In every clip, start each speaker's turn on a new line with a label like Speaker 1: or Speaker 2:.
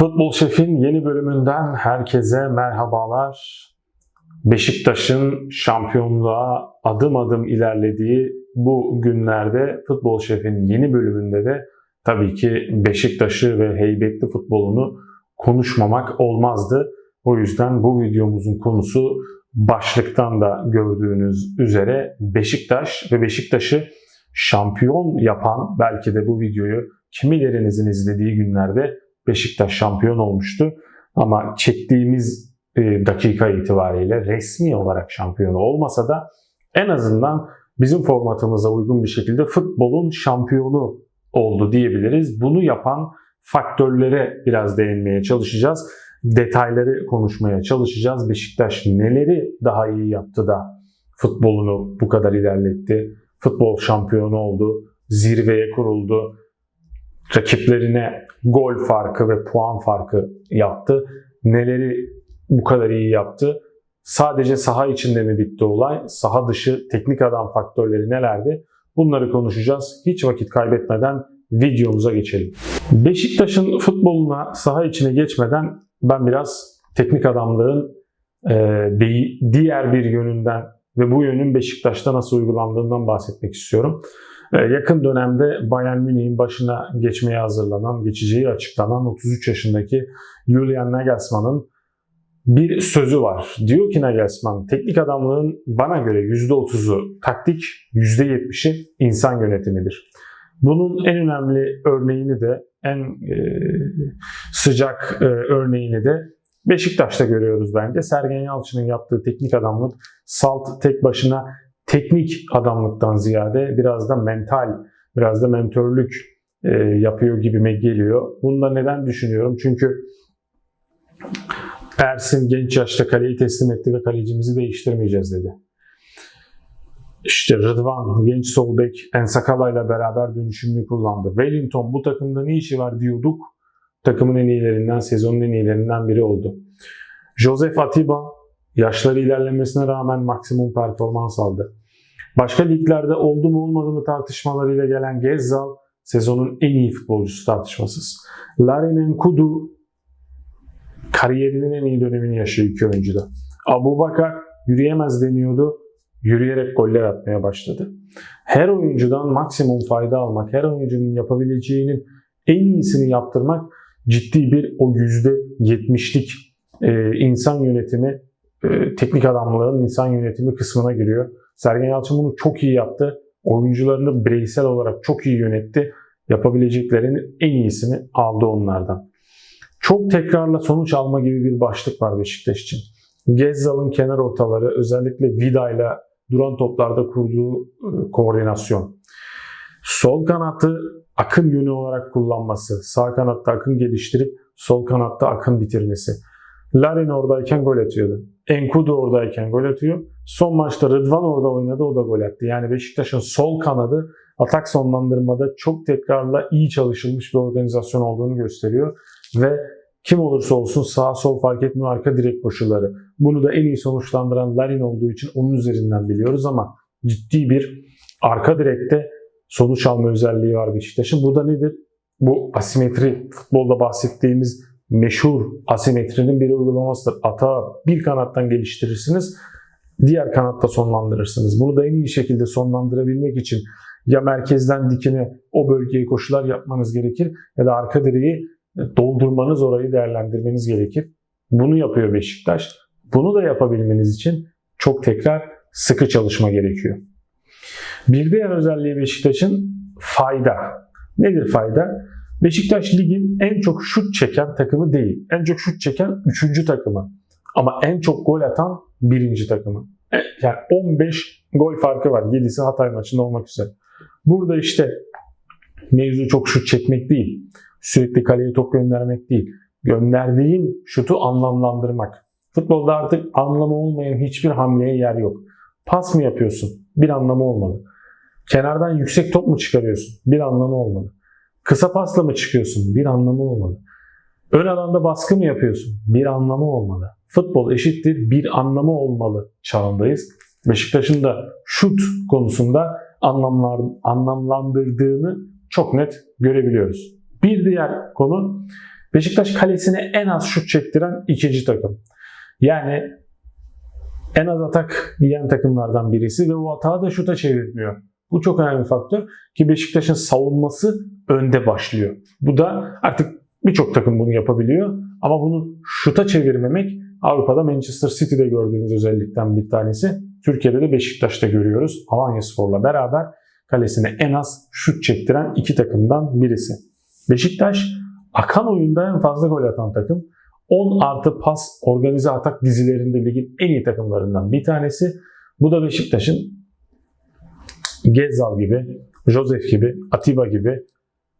Speaker 1: Futbol Şef'in yeni bölümünden herkese merhabalar. Beşiktaş'ın şampiyonluğa adım adım ilerlediği bu günlerde Futbol Şef'in yeni bölümünde de tabii ki Beşiktaş'ı ve heybetli futbolunu konuşmamak olmazdı. O yüzden bu videomuzun konusu başlıktan da gördüğünüz üzere Beşiktaş ve Beşiktaş'ı şampiyon yapan belki de bu videoyu kimilerinizin izlediği günlerde Beşiktaş şampiyon olmuştu. Ama çektiğimiz e, dakika itibariyle resmi olarak şampiyonu olmasa da en azından bizim formatımıza uygun bir şekilde futbolun şampiyonu oldu diyebiliriz. Bunu yapan faktörlere biraz değinmeye çalışacağız. Detayları konuşmaya çalışacağız. Beşiktaş neleri daha iyi yaptı da futbolunu bu kadar ilerletti. Futbol şampiyonu oldu. Zirveye kuruldu rakiplerine gol farkı ve puan farkı yaptı. Neleri bu kadar iyi yaptı? Sadece saha içinde mi bitti olay? Saha dışı teknik adam faktörleri nelerdi? Bunları konuşacağız. Hiç vakit kaybetmeden videomuza geçelim. Beşiktaş'ın futboluna saha içine geçmeden ben biraz teknik adamlığın e, diğer bir yönünden ve bu yönün Beşiktaş'ta nasıl uygulandığından bahsetmek istiyorum. Ee, yakın dönemde Bayern Münih'in başına geçmeye hazırlanan, geçeceği açıklanan 33 yaşındaki Julian Nagelsmann'ın bir sözü var. Diyor ki Nagelsmann, teknik adamlığın bana göre %30'u taktik, %70'i insan yönetimidir. Bunun en önemli örneğini de, en e, sıcak e, örneğini de Beşiktaş'ta görüyoruz bence. Sergen Yalçın'ın yaptığı teknik adamlık salt tek başına teknik adamlıktan ziyade biraz da mental, biraz da mentörlük e, yapıyor gibime geliyor. Bunu da neden düşünüyorum? Çünkü Ersin genç yaşta kaleyi teslim etti ve kalecimizi değiştirmeyeceğiz dedi. İşte Rıdvan, genç sol bek, Ensakala ile beraber dönüşümlü kullandı. Wellington bu takımda ne işi var diyorduk. Takımın en iyilerinden, sezonun en iyilerinden biri oldu. Joseph Atiba yaşları ilerlemesine rağmen maksimum performans aldı. Başka liglerde oldu mu olmadı mı tartışmalarıyla gelen Gezzal sezonun en iyi futbolcusu tartışmasız. Larinen Kudu kariyerinin en iyi dönemini yaşıyor iki oyuncuda. Abu Bakar yürüyemez deniyordu. Yürüyerek goller atmaya başladı. Her oyuncudan maksimum fayda almak, her oyuncunun yapabileceğinin en iyisini yaptırmak ciddi bir o yüzde yetmişlik e, insan yönetimi, e, teknik adamlığın insan yönetimi kısmına giriyor. Sergen Yalçın bunu çok iyi yaptı. Oyuncularını bireysel olarak çok iyi yönetti. Yapabileceklerinin en iyisini aldı onlardan. Çok tekrarla sonuç alma gibi bir başlık var Beşiktaş için. Gezzal'ın kenar ortaları özellikle Vida ile duran toplarda kurduğu e, koordinasyon. Sol kanatı akın yönü olarak kullanması, sağ kanatta akın geliştirip sol kanatta akın bitirmesi. Larin oradayken gol atıyordu. Enkudu oradayken gol atıyor. Son maçta Rıdvan orada oynadı o da gol attı. Yani Beşiktaş'ın sol kanadı atak sonlandırmada çok tekrarla iyi çalışılmış bir organizasyon olduğunu gösteriyor. Ve kim olursa olsun sağ sol fark etmiyor arka direk koşulları. Bunu da en iyi sonuçlandıran Larin olduğu için onun üzerinden biliyoruz ama ciddi bir arka direkte sonuç alma özelliği var Beşiktaş'ın. Bu da nedir? Bu asimetri futbolda bahsettiğimiz meşhur asimetrinin bir uygulamasıdır. Atağı bir kanattan geliştirirsiniz, diğer kanatta sonlandırırsınız. Bunu da en iyi şekilde sonlandırabilmek için ya merkezden dikine o bölgeye koşular yapmanız gerekir ya da arka direği doldurmanız, orayı değerlendirmeniz gerekir. Bunu yapıyor Beşiktaş. Bunu da yapabilmeniz için çok tekrar sıkı çalışma gerekiyor. Bir diğer özelliği Beşiktaş'ın fayda. Nedir fayda? Beşiktaş ligin en çok şut çeken takımı değil. En çok şut çeken 3. takımı. Ama en çok gol atan 1. takımı. E, yani 15 gol farkı var. 7'si Hatay maçında olmak üzere. Burada işte mevzu çok şut çekmek değil. Sürekli kaleye top göndermek değil. Gönderdiğin şutu anlamlandırmak. Futbolda artık anlamı olmayan hiçbir hamleye yer yok. Pas mı yapıyorsun? Bir anlamı olmalı. Kenardan yüksek top mu çıkarıyorsun? Bir anlamı olmalı. Kısa pasla mı çıkıyorsun? Bir anlamı olmalı. Ön alanda baskı mı yapıyorsun? Bir anlamı olmalı. Futbol eşittir bir anlamı olmalı çağındayız. Beşiktaş'ın da şut konusunda anlamlar, anlamlandırdığını çok net görebiliyoruz. Bir diğer konu Beşiktaş kalesine en az şut çektiren ikinci takım. Yani en az atak yiyen takımlardan birisi ve bu atağı da şuta çevirmiyor. Bu çok önemli bir faktör ki Beşiktaş'ın savunması önde başlıyor. Bu da artık birçok takım bunu yapabiliyor ama bunu şuta çevirmemek Avrupa'da Manchester City'de gördüğümüz özellikten bir tanesi. Türkiye'de de Beşiktaş'ta görüyoruz. Alanya Spor'la beraber kalesine en az şut çektiren iki takımdan birisi. Beşiktaş akan oyunda en fazla gol atan takım. 10 artı pas organize atak dizilerinde ligin en iyi takımlarından bir tanesi. Bu da Beşiktaş'ın Gezzal gibi, Josef gibi, Atiba gibi,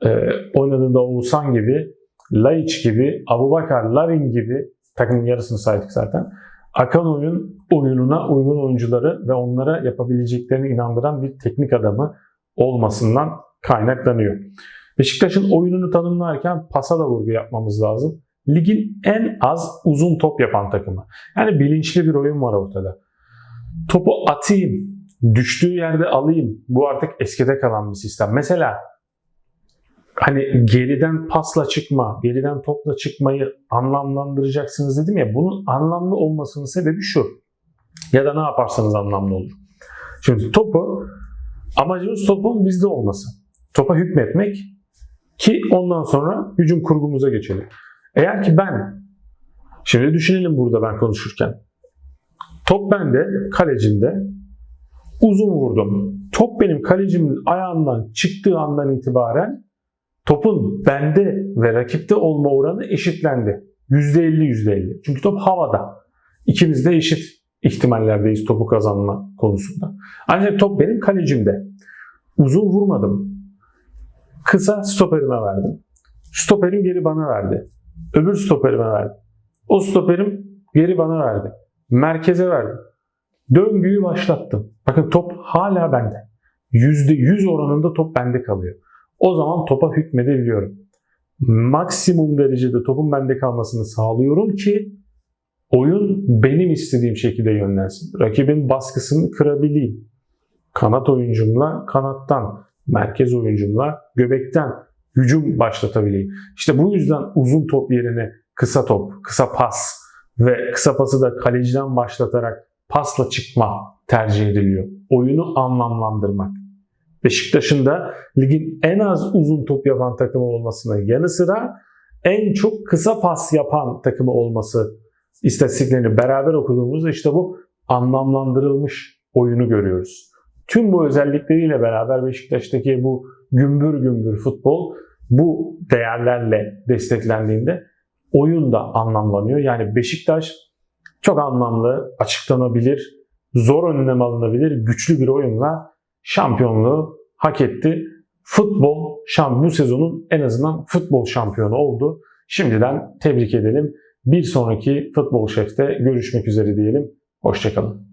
Speaker 1: e, oynadığında Oğuzhan gibi, Laiç gibi, Abubakar, Larin gibi takımın yarısını saydık zaten. Akan oyun oyununa uygun oyuncuları ve onlara yapabileceklerini inandıran bir teknik adamı olmasından kaynaklanıyor. Beşiktaş'ın oyununu tanımlarken pasa da vurgu yapmamız lazım. Ligin en az uzun top yapan takımı. Yani bilinçli bir oyun var ortada. Topu atayım, düştüğü yerde alayım. Bu artık eskide kalan bir sistem. Mesela hani geriden pasla çıkma, geriden topla çıkmayı anlamlandıracaksınız dedim ya. Bunun anlamlı olmasının sebebi şu. Ya da ne yaparsanız anlamlı olur. Şimdi topu amacımız topun bizde olması. Topa hükmetmek ki ondan sonra hücum kurgumuza geçelim. Eğer ki ben şimdi düşünelim burada ben konuşurken. Top bende, kalecimde. Uzun vurdum. Top benim kalecimin ayağından çıktığı andan itibaren topun bende ve rakipte olma oranı eşitlendi. %50 %50. Çünkü top havada. İkimiz de eşit ihtimallerdeyiz topu kazanma konusunda. Ancak top benim kalecimde. Uzun vurmadım. Kısa stoperime verdim. Stoperim geri bana verdi. Öbür stoperime verdi. O stoperim geri bana verdi. Merkeze verdi. Döngüyü başlattım. Bakın top hala bende. %100 oranında top bende kalıyor. O zaman topa hükmedebiliyorum. Maksimum derecede topun bende kalmasını sağlıyorum ki oyun benim istediğim şekilde yönlensin. Rakibin baskısını kırabileyim. Kanat oyuncumla kanattan, merkez oyuncumla göbekten hücum başlatabileyim. İşte bu yüzden uzun top yerine kısa top, kısa pas ve kısa pası da kaleciden başlatarak pasla çıkma tercih ediliyor. Oyunu anlamlandırmak. Beşiktaş'ın da ligin en az uzun top yapan takımı olmasına yanı sıra en çok kısa pas yapan takımı olması istatistiklerini beraber okuduğumuzda işte bu anlamlandırılmış oyunu görüyoruz. Tüm bu özellikleriyle beraber Beşiktaş'taki bu gümbür gümbür futbol bu değerlerle desteklendiğinde oyun da anlamlanıyor. Yani Beşiktaş çok anlamlı, açıklanabilir, zor önlem alınabilir, güçlü bir oyunla şampiyonluğu hak etti. Futbol şam bu sezonun en azından futbol şampiyonu oldu. Şimdiden tebrik edelim. Bir sonraki futbol şefte görüşmek üzere diyelim. Hoşçakalın.